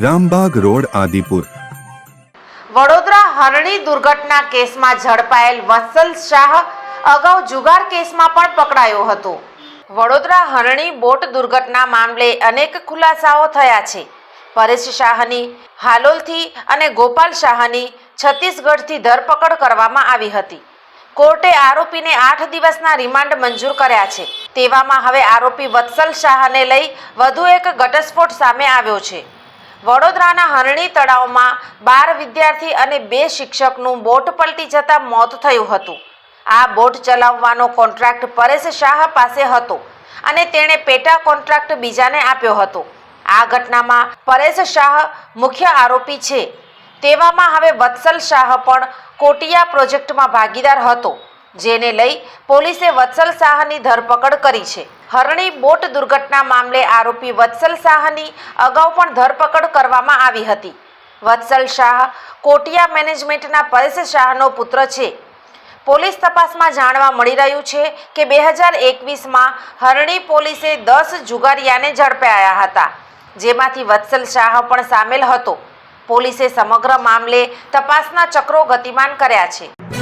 Rambagh road, Adipur. Vadodara Harni દુર્ઘટના કેસમાં ઝડપાયેલ વત્સલ શાહ અગાઉ જુગાર કેસમાં પણ પકડાયો હતો. વડોદરા હરણી બોટ દુર્ઘટના મામલે અનેક ખુલાસાઓ થયા છે. પરેશ શાહની, હાલોલથી અને ગોપાલ શાહની છત્તીસગઢથી ધરપકડ કરવામાં આવી હતી. કોર્ટે આરોપીને આઠ દિવસના રિમાન્ડ મંજૂર કર્યા છે. તેવામાં હવે આરોપી વત્સલ શાહને લઈ વધુ એક ઘટસ્ફોટ સામે આવ્યો છે. વડોદરાના હરણી તળાવમાં બાર વિદ્યાર્થી અને બે શિક્ષકનું બોટ પલટી જતા મોત થયું હતું. આ બોટ ચલાવવાનો કોન્ટ્રાક્ટ પરેશ શાહ પાસે હતો અને તેણે પેટા કોન્ટ્રાક્ટ બીજાને આપ્યો હતો. આ ઘટનામાં પરેશ શાહ મુખ્ય આરોપી છે. તેવામાં હવે વત્સલ શાહ પણ કોટિયા પ્રોજેક્ટમાં ભાગીદાર હતો, જેને લઈ પોલીસે વત્સલ શાહની ધરપકડ કરી છે. હરણી બોટ દુર્ઘટના મામલે આરોપી વત્સલ શાહની અગાઉ પણ ધરપકડ કરવામાં આવી હતી. વત્સલ શાહ કોટિયા મેનેજમેન્ટના પરેશ શાહનો પુત્ર છે. પોલીસ તપાસમાં જાણવા મળી રહ્યું છે કે બે હજાર એકવીસમાં હરણી પોલીસે દસ જુગારિયાને ઝડપાયા હતા, જેમાંથી વત્સલ શાહ પણ સામેલ હતો. પોલીસે સમગ્ર મામલે તપાસના ચક્રો ગતિમાન કર્યા છે.